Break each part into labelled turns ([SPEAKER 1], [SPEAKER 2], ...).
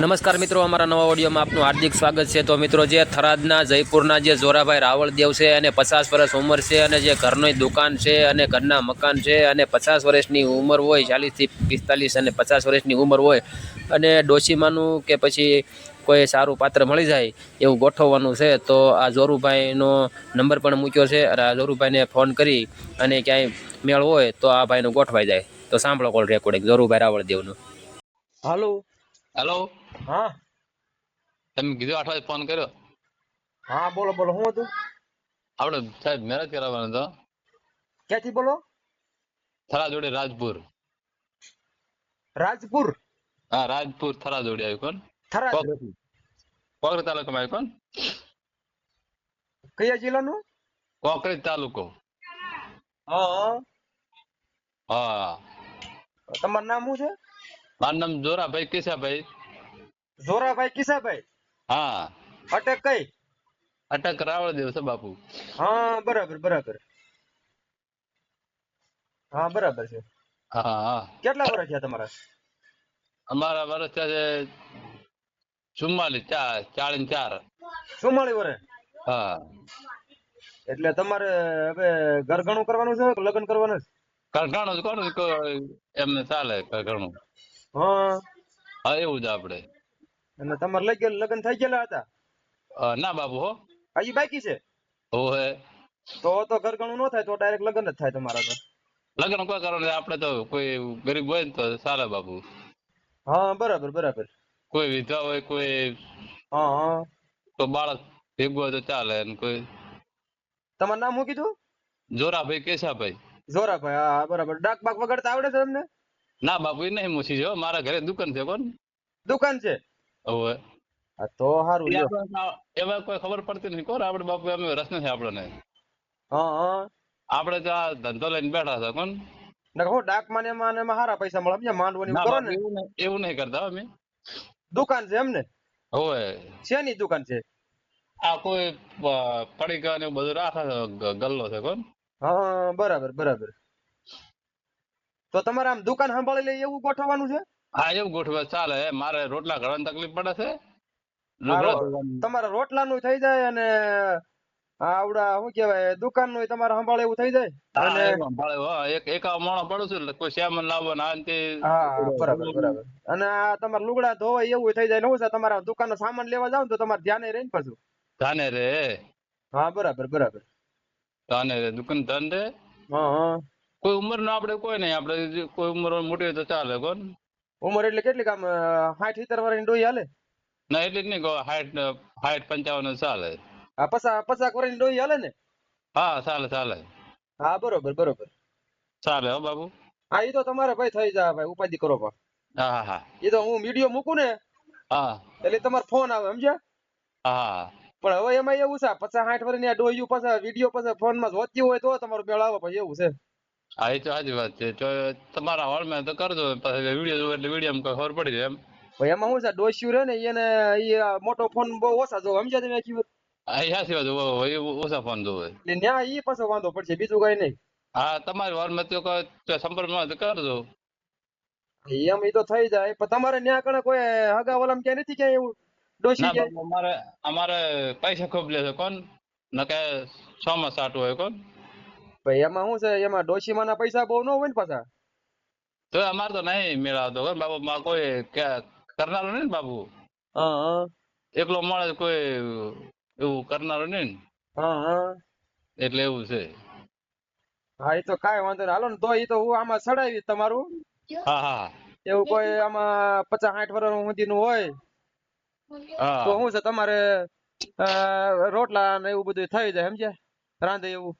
[SPEAKER 1] નમસ્કાર મિત્રો અમારા નવા ઓડિયોમાં આપનું હાર્દિક સ્વાગત છે. તો મિત્રો જે થરાદના જયપુરના જે જોરાભાઈ રાવળદેવ છે અને પચાસ વર્ષ ઉંમર છે અને જે ઘરની દુકાન છે અને ઘરના મકાન છે અને પચાસ વર્ષની ઉંમર હોય ચાલીસથી પિસ્તાલીસ અને પચાસ વર્ષની ઉંમર હોય અને ડોશીમાનું કે પછી કોઈ સારું પાત્ર મળી જાય એવું ગોઠવવાનું છે તો આ જોરુભાઈનો નંબર પણ મૂક્યો છે અને આ જોરુભાઈને ફોન કરી અને ક્યાંય મેળ હોય તો આ ભાઈનું ગોઠવાઈ જાય. તો સાંભળો કોલ રેકોર્ડિંગ જોરુભાઈ રાવળદેવનું
[SPEAKER 2] હાલો
[SPEAKER 3] હેલો
[SPEAKER 2] હા?
[SPEAKER 3] તમે કીધું આઠ વાગે ફોન કર્યો?
[SPEAKER 2] હા બોલો બોલો શું હતું?
[SPEAKER 3] આપણે સાહેબ મેરેજ કરાવવાનો હતો.
[SPEAKER 2] ક્યાંથી બોલો?
[SPEAKER 3] થરા જોડે રાજપુર.
[SPEAKER 2] રાજપુર?
[SPEAKER 3] હા રાજપુર થરા જોડે આવ્યું કોણ?
[SPEAKER 2] થરા
[SPEAKER 3] કોકરેજ તાલુકામાં આવ્યું કોણ?
[SPEAKER 2] કયા જિલ્લાનું?
[SPEAKER 3] કોકરેજ તાલુકો.
[SPEAKER 2] હા.
[SPEAKER 3] હા.
[SPEAKER 2] તમારું નામ શું છે?
[SPEAKER 3] મારું નામ જોરાભાઈ કેશાભાઈ
[SPEAKER 2] જોરાભાઈ કિસાભાઈ.
[SPEAKER 3] હા.
[SPEAKER 2] અટક કઈ?
[SPEAKER 3] અટક રાવળદેવ છે બાપુ.
[SPEAKER 2] હા બરાબર બરાબર. હા બરાબર છે.
[SPEAKER 3] હા
[SPEAKER 2] કેટલા વર્ષ થયા તમારા?
[SPEAKER 3] અમારા વર્ષ થયા છે ચુમ્માલીસ ચાર ચાલીસ ચાર.
[SPEAKER 2] ચુમ્માલીસ વર્ષ
[SPEAKER 3] હા.
[SPEAKER 2] એટલે તમારે હવે ઘરઘણું કરવાનું છે કે લગ્ન કરવાનું છે?
[SPEAKER 3] ઘણું કોનું એમને ચાલે ઘરઘણું
[SPEAKER 2] હા.
[SPEAKER 3] હા એવું જ આપણે.
[SPEAKER 2] અને તમારે લઈ ગયેલા લગ્ન થઈ ગયેલા હતા?
[SPEAKER 3] ના બાપુ હો.
[SPEAKER 2] હજી બાકી છે?
[SPEAKER 3] ઓહે
[SPEAKER 2] તો તો ઘરગણું ન થાય તો ડાયરેક્ટ લગ્ન જ થાય તમારા તો
[SPEAKER 3] લગ્ન કોઈ કરો આપણે તો કોઈ ગરીબ હોય ને તો સારા બાબુ.
[SPEAKER 2] હા બરાબર બરાબર.
[SPEAKER 3] કોઈ વિધવા હોય કોઈ
[SPEAKER 2] હા હા.
[SPEAKER 3] તો બાળક ભેગું હોય તો ચાલે ને કોઈ.
[SPEAKER 2] તમારું નામ શું કીધું?
[SPEAKER 3] જોરાભાઈ કેશાભાઈ.
[SPEAKER 2] જોરાભાઈ હા બરાબર. ડાક બાક વગાડતા આવડે છે તમને?
[SPEAKER 3] ના બાપુ એ નહીં મૂછી જો મારા ઘરે દુકાન છે કોણ?
[SPEAKER 2] દુકાન છે?
[SPEAKER 3] હવે.
[SPEAKER 2] તો સારું
[SPEAKER 3] એવા કોઈ ખબર પડતી નથી કોણ આપણે બાપુ અમે રસ નથી આપણને.
[SPEAKER 2] હા હા.
[SPEAKER 3] આપણે તો આ ધંધો લઈને બેઠા છે કોણ?
[SPEAKER 2] ને ડાક માને માને એમાં હારા પૈસા મળે સમજ્યા? માંડવાની કરો ને?
[SPEAKER 3] એવું નહીં એવું નહીં કરતા અમે.
[SPEAKER 2] દુકાન છે એમને?
[SPEAKER 3] હવે.
[SPEAKER 2] શેની દુકાન છે?
[SPEAKER 3] આ કોઈ પડીકા ને બધું રાખે છે ગલ્લો છે કોણ?
[SPEAKER 2] હા બરાબર બરાબર. તો તમારે આમ દુકાન સંભાળી લે એવું ગોઠવવાનું છે?
[SPEAKER 3] હા એવું ગોઠવે ચાલે. મારે રોટલા ઘડવાની તકલીફ પડે છે.
[SPEAKER 2] તમારે રોટલા નું થઈ જાય અને આવડા શું કેવાય દુકાનનું તમારે સંભાળે એવું થઈ જાય? અને
[SPEAKER 3] સંભાળે, હા. એક એકાવ માણસ પડું છું એટલે કોઈ સામાન લાવવા ના અંતે
[SPEAKER 2] હા બરાબર બરાબર. અને આ તમારે લુગડા ધોવાય એવું થઈ જાય ને હું તમારા દુકાન સામાન લેવા જાવ ને તો તમારે ધ્યાને રહે ને પાછું.
[SPEAKER 3] ધાને રે.
[SPEAKER 2] હા બરાબર બરાબર.
[SPEAKER 3] ધાને રે દુકાન ધન રે.
[SPEAKER 2] હા હા.
[SPEAKER 3] કોઈ ઉંમર નો આપડે કોઈ નહીં આપડે કોઈ ઉંમર મોટી હોય તો ચાલે કોણ?
[SPEAKER 2] ઉંમર એટલે કેટલી કામ સાઠ સિત્તેર વર્ષની ડોહી હાલે?
[SPEAKER 3] ના એટલે જ નહીં હાઈટ હાઈટ પંચાવન ચાલે.
[SPEAKER 2] હા પચાસ પચાસ વર્ષની ડોહી હાલે ને?
[SPEAKER 3] હા ચાલે ચાલે.
[SPEAKER 2] હા બરોબર બરોબર.
[SPEAKER 3] ચાલે હો બાબુ.
[SPEAKER 2] હા એ તો તમારે ભાઈ થઈ જાય ભાઈ ઉપાધિ કરો પણ.
[SPEAKER 3] હા હા
[SPEAKER 2] એ તો હું વીડિયો મૂકું ને
[SPEAKER 3] હા.
[SPEAKER 2] એટલે તમારો ફોન આવે સમજ્યા?
[SPEAKER 3] હા
[SPEAKER 2] પણ હવે એમાં એવું છે પચાસ સાઠ વર્ષની આ ડોહી પાછા વીડિયો પાછા ફોનમાં જોતી હોય તો તમારો મેળ આવે પછી એવું છે.
[SPEAKER 3] હા એ તો સાચી વાત છે. તો તમારા હોલમાં તો કરજો પછી વીડિયો જોવે એટલે વીડિયો ખબર પડી જાય એમ.
[SPEAKER 2] ભાઈ એમાં હું છે ડોસ્યું રહે ને એને એ મોટો ફોન બહુ ઓછા જોવે સમજ્યા તમે આખી
[SPEAKER 3] હા એ સાચી વાત એ ઓછા ફોન જોવે.
[SPEAKER 2] એટલે ન્યા એ પાછો વાંધો પડશે બીજું કઈ નહીં.
[SPEAKER 3] હા તમારી હોલમાં તો સંપર્કમાં કરજો.
[SPEAKER 2] એમ એ તો થઈ જાય. પણ તમારે ન્યા કણે કોઈ હગા વલમ ક્યાં નથી ક્યાં એવું? ડોસી
[SPEAKER 3] અમારે અમારે પૈસા ખૂબ લે છે કોણ? નકે છ માં સાટું હોય કોણ?
[SPEAKER 2] ભાઈ એમાં શું છે? એમાં ડોશીમાં ના પૈસા બહુ ન હોય ને પાછા?
[SPEAKER 3] તો અમારે તો નહીં મેળવતો માં કોઈ કરનારો નહીં ને
[SPEAKER 2] હા
[SPEAKER 3] એકલો માણસ કોઈ એવું કરનારો નહીં ને? એટલે એવું છે.
[SPEAKER 2] હા એ તો કાંઈ વાંધો નહીં. હાલો ને તો એ તો હું આમાં ચડાવી તમારું.
[SPEAKER 3] હા હા
[SPEAKER 2] એવું કોઈ આમાં પચાસ સાઠ વર્ષ સુધી નું
[SPEAKER 3] હોય
[SPEAKER 2] તો શું છે? તમારે રોટલા ને એવું બધું થઈ જાય સમજ્યા? રાંધે એવું?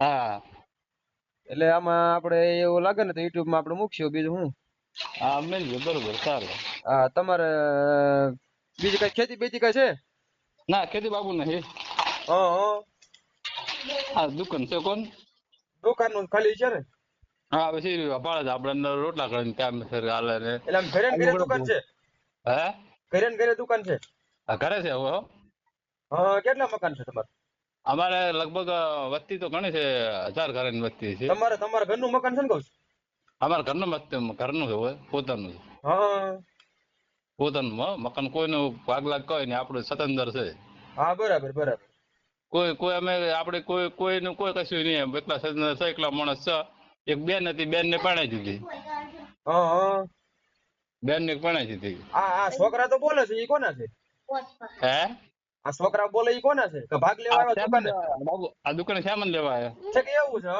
[SPEAKER 3] હા.
[SPEAKER 2] એટલે આમાં આપણે એવું લાગે ને તો યુટ્યુબમાં આપણે મૂકશું બીજું શું
[SPEAKER 3] હા મેળ બરોબર સારું.
[SPEAKER 2] હા તમારે બીજી કઈ ખેતી બેતી કઈ છે?
[SPEAKER 3] ના ખેતી બાબુ નહીં.
[SPEAKER 2] હા હા.
[SPEAKER 3] દુકાન છે કોણ?
[SPEAKER 2] દુકાનનું ખાલી છે ને?
[SPEAKER 3] હા પછી પાડે છે આપણે રોટલા કરીને ત્યાં સર હાલે ને.
[SPEAKER 2] એટલે આમ ઘરે ઘરે દુકાન છે?
[SPEAKER 3] હે?
[SPEAKER 2] ઘરે ઘરે દુકાન છે?
[SPEAKER 3] હા, ઘરે છે હવે હો.
[SPEAKER 2] હા કેટલા મકાન છે તમારે?
[SPEAKER 3] અમારે લગભગ વસ્તી તો ઘણી છે હજાર ઘરની વસ્તી છે.
[SPEAKER 2] તમારે તમારા ઘરનું મકાન છે ને કહું છું?
[SPEAKER 3] અમારા ઘરનું મસ્ત ઘરનું છે પોતાનું છે.
[SPEAKER 2] હા.
[SPEAKER 3] પોતાનું મકાન કોઈનું ભાગ લાગ કોઈ નહીં આપણું સ્વતંત્ર છે.
[SPEAKER 2] હા બરાબર બરાબર.
[SPEAKER 3] કોઈ કોઈ અમે આપણે કોઈ કોઈનું કોઈ કશું નહીં એકલા સ્વતંત્ર છે એકલા માણસ છે એક બેન હતી બેન ને પાણી દીધી બેન ને પરણાઈ દીધી.
[SPEAKER 2] આ છોકરા તો બોલે છે એ કોના છે?
[SPEAKER 3] હે?
[SPEAKER 2] આ છોકરા બોલે ઈ કોના છે? કે ભાગ લેવા આવ્યો દુકાને?
[SPEAKER 3] આ દુકાને સામાન લેવા આવ્યો.
[SPEAKER 2] છે કે એવું છે?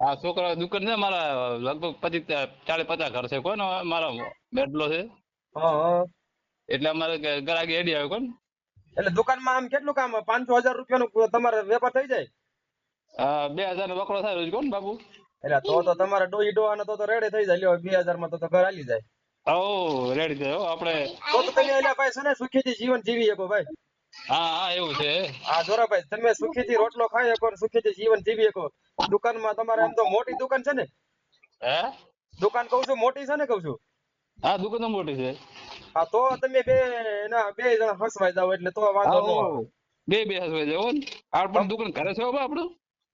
[SPEAKER 3] આ છોકરા દુકાન છે મારા લગભગ પચીસ ચાલીસ પચાસ ઘર છે. કોનો? મારા બેડલો છે. એટલે અમારે ગરાગી એડી આવ્યો કોણ?
[SPEAKER 2] એટલે દુકાનમાં આમ કેટલું કામ? પાંચસો હજાર રૂપિયાનો તમારે વેપાર થઈ જાય?
[SPEAKER 3] હા બે હજાર નો વકરો થાય કોણ બાબુ?
[SPEAKER 2] એટલે તો તો તમારે ડોહી ડોહાને તો તો રેડે થઈ જાય. લ્યો બે હજારમાં તો તો ઘર હાલી જાય.
[SPEAKER 3] ઓ રેડી હો આપણે
[SPEAKER 2] તો તો તમે એટલે ભાઈ છે સુખી સુખીથી જીવન જીવી શકો ભાઈ.
[SPEAKER 3] હા હા એવું છે
[SPEAKER 2] જોરાભાઈ તમે સુખીથી રોટલો ખાઈ શકો સુખીથી જીવન જીવી શકો. દુકાનમાં તમારે એમ તો મોટી દુકાન છે ને?
[SPEAKER 3] હે?
[SPEAKER 2] દુકાન કહું છું મોટી છે ને કહું છું?
[SPEAKER 3] હા દુકાન મોટી છે.
[SPEAKER 2] હા તો તમે બે ના બે જણા હસવાઈ જાવ એટલે તો વાંધો ન
[SPEAKER 3] બે બે હસવાઈ જાય આ પણ દુકાન ઘરે છે આપણું?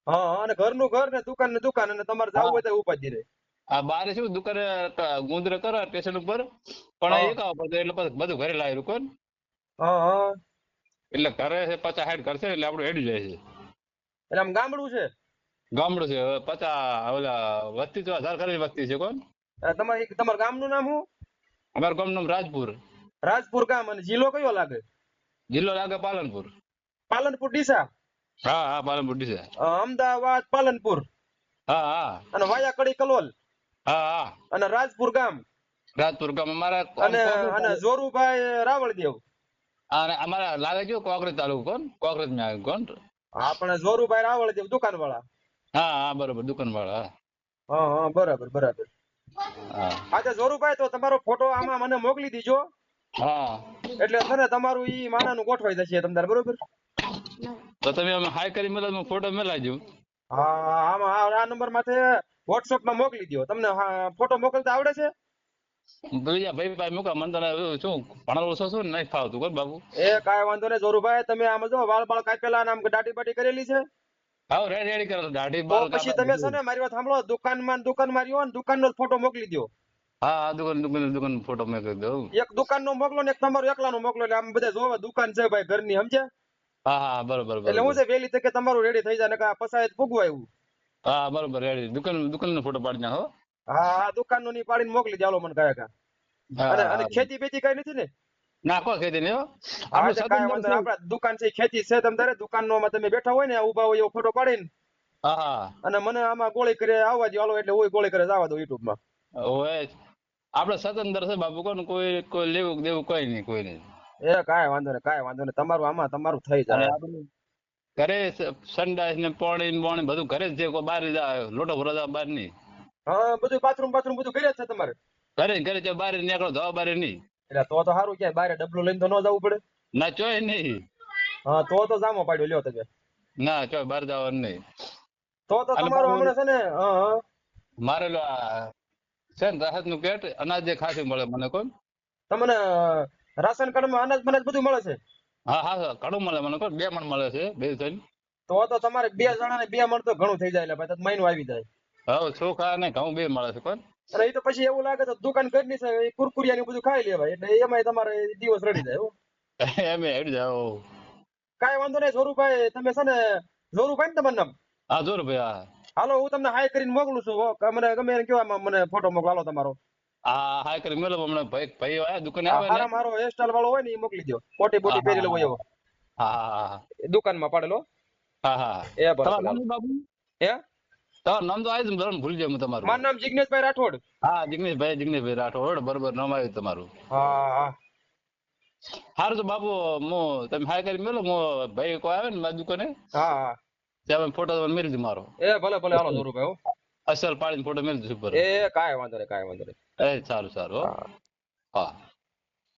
[SPEAKER 2] હા અને ઘરનું ઘર ને દુકાન ને દુકાન અને તમારે જવું હોય તો ઉપાધિ રહે.
[SPEAKER 3] આ બારે શું દુકાને ગુંદર કરે સ્ટેશન ઉપર. પણ એક આવવા પડે એટલે બધું ઘરે લાવ્યું કોણ
[SPEAKER 2] હા હા.
[SPEAKER 3] એટલે ઘરે છે પચાસ સાઈઠ ઘર છે એટલે આપણું હેડી જાય છે.
[SPEAKER 2] એટલે આમ ગામડું છે?
[SPEAKER 3] ગામડું છે હવે પચાસ ઓલા વસ્તી તો સરકારી વસ્તી છે કોણ?
[SPEAKER 2] તમારે તમારા ગામનું નામ શું?
[SPEAKER 3] અમારું ગામનું નામ રાજપુર.
[SPEAKER 2] રાજપુર ગામ અને જિલ્લો કયો લાગે?
[SPEAKER 3] જિલ્લો લાગે પાલનપુર.
[SPEAKER 2] પાલનપુર ડીસા?
[SPEAKER 3] હા હા પાલનપુર ડીસા.
[SPEAKER 2] અમદાવાદ પાલનપુર.
[SPEAKER 3] હા હા.
[SPEAKER 2] અને વાયા કડી કલોલ.
[SPEAKER 3] હા હા.
[SPEAKER 2] અને રાજપુર ગામ.
[SPEAKER 3] રાજપુર ગામ અમારા
[SPEAKER 2] અને અને જોરુભાઈ રાવળદેવ.
[SPEAKER 3] અમારા લાગે છે કોકરેજ તાલુકો કોકરેજમાં કોણ?
[SPEAKER 2] આપણે જોરુભાઈ રાવળદેવ દુકાન વાળા
[SPEAKER 3] હા હા બરોબર દુકાન વાળા
[SPEAKER 2] હા હા બરાબર બરાબર.
[SPEAKER 3] હા.
[SPEAKER 2] હા જોરુભાઈ તો તમારો ફોટો આમાં મને મોકલી દીજો.
[SPEAKER 3] હા.
[SPEAKER 2] એટલે છે ને તમારું ઈ માનાનું ગોઠવાઈ જશે તમને બરોબર?
[SPEAKER 3] તો તમે અમે હાઈ કરી મેલા હું ફોટો મેલાજો
[SPEAKER 2] હા આમાં આ- નંબર માથે વોટ્સઅપમાં મોકલી દો તમને હા, ફોટો મોકલતા આવડે છે?
[SPEAKER 3] બીજા ભાઈ ભાઈ મુકા મને તને શું ભણેલો છો શું નહીં ફાવતું કોણ બાબુ
[SPEAKER 2] એ કાંઈ વાંધો નહીં જોરુભાઈ તમે આમ જો વાળ બાળ કાપેલા નામ દાઢી બાટી કરેલી છે?
[SPEAKER 3] હા રેડી રેડી કરો દાઢી બાળ
[SPEAKER 2] પછી તમે છે ને મારી વાત સાંભળો દુકાનમાં દુકાન દુકાનમાં રહ્યો ને દુકાનનો ફોટો મોકલી દો
[SPEAKER 3] હા દુકાન દુકાન દુકાન ફોટો મોકલી દો દઉં
[SPEAKER 2] એક દુકાનનો મોકલો ને એક તમારો એકલાનો મોકલો એટલે આમ બધા જોવે દુકાન છે ભાઈ ઘરની સમજે
[SPEAKER 3] હા હા બરોબર
[SPEAKER 2] એટલે હું છે વહેલી તકે તમારું રેડી થઈ જાય ને પસાયત ફૂગવા આવ્યું
[SPEAKER 3] હા બરોબર રેડી દુકાન દુકાન નો ફોટો પાડી નાખો
[SPEAKER 2] હા આ દુકાનનું ની પાડીને મોકલી ચાલો મને કયા કા અને અને ખેતી બેતી કઈ નથી ને?
[SPEAKER 3] નાખો ખેતી ને હો.
[SPEAKER 2] હા
[SPEAKER 3] આપણું
[SPEAKER 2] એટલે કાંઈ વાંધો નહીં.
[SPEAKER 3] સ્વતંત્ર છે.
[SPEAKER 2] આપણા દુકાન છે ખેતી છે તમે તારે. દુકાનનો માં તમે બેઠા હોય ને ઊભા હોય એવો ફોટો પાડીને.
[SPEAKER 3] હા હા.
[SPEAKER 2] અને મને આમાં ગોળી કરે આવવા દો હાલો એટલે ગોળી કરે જવા દો યુટ્યુબમાં
[SPEAKER 3] ઓય. આપણે સ્વતંત્ર છે બાપુ કોણ? કોઈ કોઈ લેવું દેવું કોઈ નહીં કોઈ નહીં.
[SPEAKER 2] એ કાંઈ વાંધો નહીં કાંઈ વાંધો નહીં. તમારું આમાં તમારું થઈ જાય.
[SPEAKER 3] ઘરે સંડાસ ને પોણી ને બધું ઘરે જ છે કોઈ બહાર લોટો ભરો બાર બહાર નહીં
[SPEAKER 2] હા બધું બાથરૂમ બાથરૂમ બધું કર્યા છે તમારે.
[SPEAKER 3] ઘરે ઘરે જો બહાર નીકળો જવા બહાર નહીં.
[SPEAKER 2] એટલે તો તો સારું ક્યાંય બારે ડબલું લઈને તો ન જવું પડે.
[SPEAKER 3] ના ચોય નહીં.
[SPEAKER 2] હા તો તો જામો પાડ્યો લ્યો તમે.
[SPEAKER 3] ના ચોય બહાર જવાનું નહીં.
[SPEAKER 2] તો તો તમારો હમણાં છે ને હા
[SPEAKER 3] મારે લો છે ને રાહતનું પેટ અનાજ જે ખાસી મળે મને કોણ?
[SPEAKER 2] તમને રાશન કાર્ડમાં અનાજ મનાજ બધું મળે છે?
[SPEAKER 3] હા હા ઘણું મળે મને કોણ? બે મણ મળે છે બે ત્રણ
[SPEAKER 2] તો તો તમારે બે જણા ને બે મણ તો ઘણું થઈ જાય એટલે ભાઈ મહિનો આવી જાય.
[SPEAKER 3] હવે ચોખા અને ઘઉં બે મળે છે કોણ?
[SPEAKER 2] અને એ તો પછી એવું લાગે તો દુકાન ઘરની છે કુરકુરિયા ને બધું ખાઈ લેવાય એટલે એમાં તમારે દિવસ રડી જાય હો.
[SPEAKER 3] એમ હેડ જાઓ
[SPEAKER 2] કાઈ વાંધો નહીં જોરુભાઈ તમે છે ને જોરુભાઈ ને તમારું નામ?
[SPEAKER 3] હા જોર હા.
[SPEAKER 2] હાલો હું તમને હાય કરીને મોકલું છું મને ગમે એને કેવા મને ફોટો મોકલાલો તમારો.
[SPEAKER 3] હા હાય કરી મેલો હમણાં ભાઈ ભાઈ આયા દુકાને આવે ને?
[SPEAKER 2] મારો હેરસ્ટાઈલ વાળો હોય ને એ મોકલી દો. કોટી
[SPEAKER 3] બોટી
[SPEAKER 2] પહેરી લેવો એવો.
[SPEAKER 3] હા હા
[SPEAKER 2] દુકાનમાં પાડેલો?
[SPEAKER 3] હા હા.
[SPEAKER 2] એ બરાબર.
[SPEAKER 3] બાબુ
[SPEAKER 2] હે?
[SPEAKER 3] તમારું નામ તો આવ્યું બરાબર ભૂલી જાય હું તમારું.
[SPEAKER 2] મારું નામ જિગ્નેશભાઈ રાઠોડ.
[SPEAKER 3] હા જિગ્નેશભાઈ જિગ્નેશભાઈ રાઠોડ બરોબર નામ આવ્યું તમારું.
[SPEAKER 2] હા
[SPEAKER 3] સારું તો બાપુ હું તમે હાય કરી મેલો હું ભાઈ કોઈ આવે ને મારી દુકાને?
[SPEAKER 2] હા હા.
[SPEAKER 3] ત્યાં ફોટો તમને મેળી દઉં મારો.
[SPEAKER 2] એ ભલે ભલે હાલો જોરુભાઈ ભાઈ
[SPEAKER 3] અસલ પાડીને ફોટો મેળી દઉં ઉપર.
[SPEAKER 2] એ કાંઈ વાંધો નહીં કાંઈ વાંધો નહીં.
[SPEAKER 3] એ સારું સારું. હા.